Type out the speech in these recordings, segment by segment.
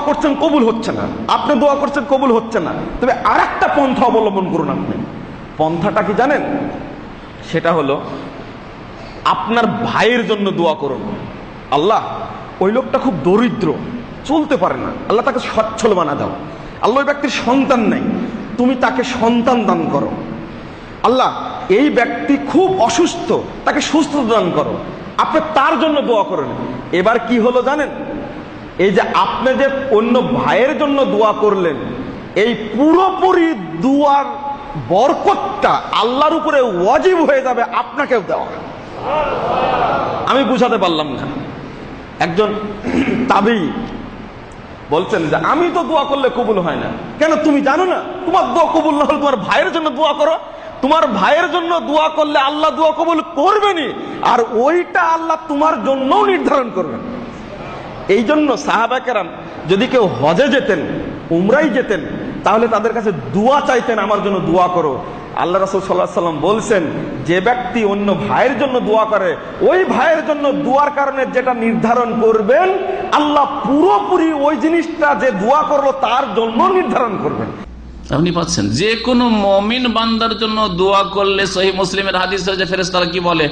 করছেন কবুল হচ্ছে না। আপনি দোয়া করছেন কবুল হচ্ছে না। তবে আর একটা পন্থা অবলম্বন করুন আপনি। পন্থাটা কি জানেন? সেটা হলো আপনার ভাইয়ের জন্য দোয়া করুন। আল্লাহ, ওই লোকটা খুব দরিদ্র, চলতে পারে না। আল্লাহ তাকে সচ্ছল বানা দাও। আল্লাহ ওই ব্যক্তির সন্তান নেই। তুমি তাকে সন্তান দান করো। আল্লাহ, এই ব্যক্তি খুব অসুস্থ, তাকে সুস্থতা দান করো। আপনি তার জন্য দোয়া করেন। এবার কি হলো জানেন? এই যে আপনি যে অন্য ভাইয়ের জন্য দোয়া করলেন, এই পুরোপুরি দুয়ার বরকতটা আল্লাহর উপরে ওয়াজিব হয়ে যাবে, আপনাকেও দেওয়া আমি বুঝাতে পারলাম না। একজন তাবি বলছেন যে, আমি তো দোয়া করলে কবুল হয় না। কেন, তুমি জানো না? তোমার দোয়া কবুল না হলে তোমার ভাইয়ের জন্য দোয়া করো। তোমার ভাইয়ের জন্য দোয়া করলে আল্লাহ দোয়া কবুল করবেনি আর ওইটা আল্লাহ তোমার জন্যও নির্ধারণ করবেন। এই জন্য সাহাবাকেরাম যদি কেউ হজে যেতেন উমরাই যেতেন, তাহলে তাদের কাছে দোয়া চাইতেন, আমার জন্য দোয়া করো। আল্লাহ রসুল সাল্লাহ সাল্লাম বলছেন, যে ব্যক্তি অন্য ভাইয়ের জন্য দোয়া করে, ওই ভাইয়ের জন্য দোয়ার কারণে যেটা নির্ধারণ করবেন, আল্লাহ পুরোপুরি ওই জিনিসটা যে দোয়া করল, তার জন্য নির্ধারণ করবেন। আপনি পাচ্ছেন। যে কোনো মমিন বান্দার জন্য দোয়া করলে সহি মুসলিমের হাদিস হয়েছে ফেরেস্তারা কি বলে?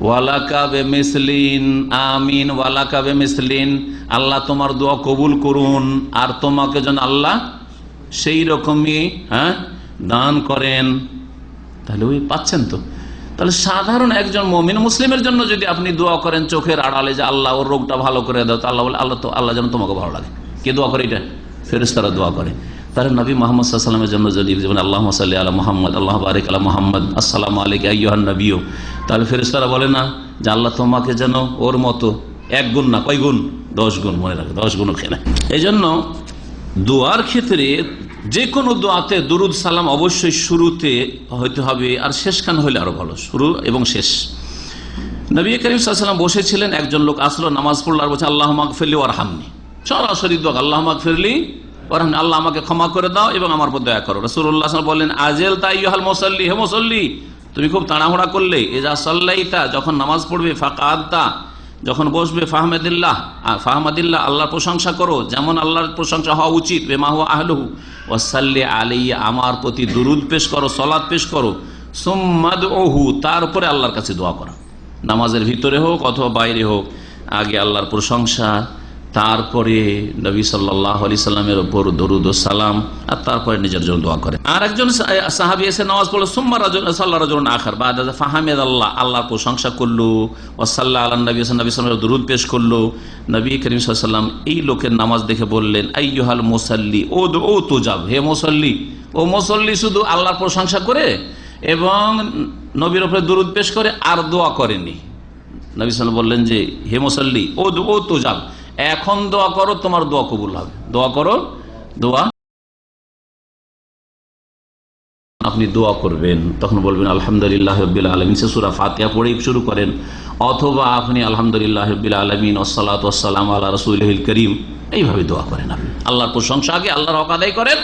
ওয়ালাকাবে মিসলিন আমিন মিসলিন আল্লাহ তোমার দোয়া কবুল করুন। আর তোমাকে যেন আল্লাহ সেই রকমই হ্যাঁ দান করেন। তাহলে ওই পাচ্ছেন তো? তাহলে সাধারণ একজন মমিন মুসলিমের জন্য যদি আপনি দোয়া করেন, চোখের আড়ালে যে আল্লাহ ওর রোগটা ভালো করে দাও, তো আল্লাহ বলে, আল্লাহ তো, আল্লাহ যেন তোমাকে ভালো লাগে। কে দোয়া করে এটা? ফেরেস্তারা দোয়া করে। তাহলে নবী মোহাম্মদ সাল্লামের জন্য যদি যেমন আল্লাহ সাল্লি আলা মোহাম্মদ, আল্লাহ বারিক আলা মোহাম্মদ, আসসালাম আলিক আইহান নবীও তাহলে ফেরেস্তারা বলে না যে আল্লাহ তোমাকে যেন ওর মতো এক গুণ না, কয় গুণ? দশ গুণ, মনে রাখে, দশ গুণ খেলে এই জন্য দোয়ার ক্ষেত্রে যে কোনো দোয়াতে দুরুদ সালাম অবশ্যই শুরুতে হইতে হবে আর শেষখান হইলে আরও ভালো, শুরু এবং শেষ। নবী করিম সাল্লাম বসেছিলেন, একজন লোক আসলো, নামাজ পড়ল আর বলছে, আল্লাহ মাক ফেরলি ওর হামনি সরাসরি দোয়া, আল্লাহ মাক ওর আল্লাহ আমাকে ক্ষমা করে দাও এবং আমার উপর দয়া করো। রসুল্লাহ বললেন আজেল তাই হাল মোসাল্লি, হে মোসল্লি, তুমি খুব তাড়াহুড়া করলে এজা সাল্লাইতা, যখন নামাজ পড়বে ফাঁকা যখন বসবে, ফাহমেদুল্লাহ ফাহমাদিল্লাহ, আল্লাহর প্রশংসা করো, যেমন আল্লাহর প্রশংসা হওয়া উচিত বেমাহ আহলহু, ওয়াসাল্লি আলী আমার প্রতি দুরুদ পেশ করো সলাদ পেশ করো সোম্মাদ ওহু তারপরে আল্লাহর কাছে দোয়া করো। নামাজের ভিতরে হোক অথবা বাইরে হোক, আগে আল্লাহর প্রশংসা তারপরে নবী সাল্লাহ আলি সাল্লামের ওপর দরুদ সালাম, আর তারপরে নিজের জন্য দোয়া করে আর একজন সাহাবি এসে নামাজ পড়ল সোম্মা সাল্লাহ রাজন আখার বা ফাহামেদ আল্লাহ, আল্লাহর প্রশংসা করল ও সাল্লাহ আল্লাহ নবী নবী সাল্লামের দরুদ পেশ করল। নবী করিম সাল্লাম এই লোকের নামাজ দেখে বললেন আইহাল মোসাল্লি ও ও তো যাব হে মোসল্লি, ও মুসল্লি শুধু আল্লাহর প্রশংসা করে এবং নবীর ওপরে দরুদ পেশ করে, আর দোয়া করেনি নবী সাল্লাম বললেন যে, হে মোসল্লি ও ও তো যাব এখন দোয়া করো, তোমার দোয়া কবুল হবে। দোয়া করো, দোয়া। আপনি দোয়া করবেন, তখন বলবেন, আলহামদুলিল্লাহ আলমিন। সে সুরা ফাতিয়া পড়েই শুরু করেন। অথবা আপনি, আলহামদুলিল্লাহ রবিল আলমিন ওসালাত ওসালাম আল্লাহ রসুল করিম। এইভাবে দোয়া করেন আপনি। আল্লাহর প্রশংসা আগে আল্লাহর আদায় করেন,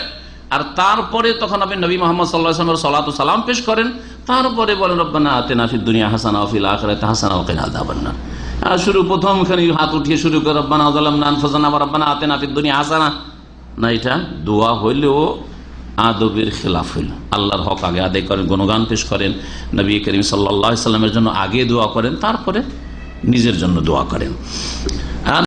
আর তারপরে তখন আপনি নবী মোহাম্মদ সাল্লাহামের সালাত সালাম পেশ করেন। তারপরে বলেন, রব্বানা আতে নাফির দুনিয়া হাসানা অফিল আখরাতে হাসানা ওকেন আদাবান্না আর শুরু প্রথম খানি হাত উঠিয়ে শুরু করে, রব্বানা আদালাম নান ফজানা রব্বানা আতে নাফির দুনিয়া হাসানা। না, এটা দোয়া হইলেও আদবের খেলাফ হইল। আল্লাহর হক আগে আদায় করেন, গুণগান পেশ করেন। নবী করিম সাল্লা সাল্লামের জন্য আগে দোয়া করেন, তারপরে নিজের জন্য দোয়া করেন।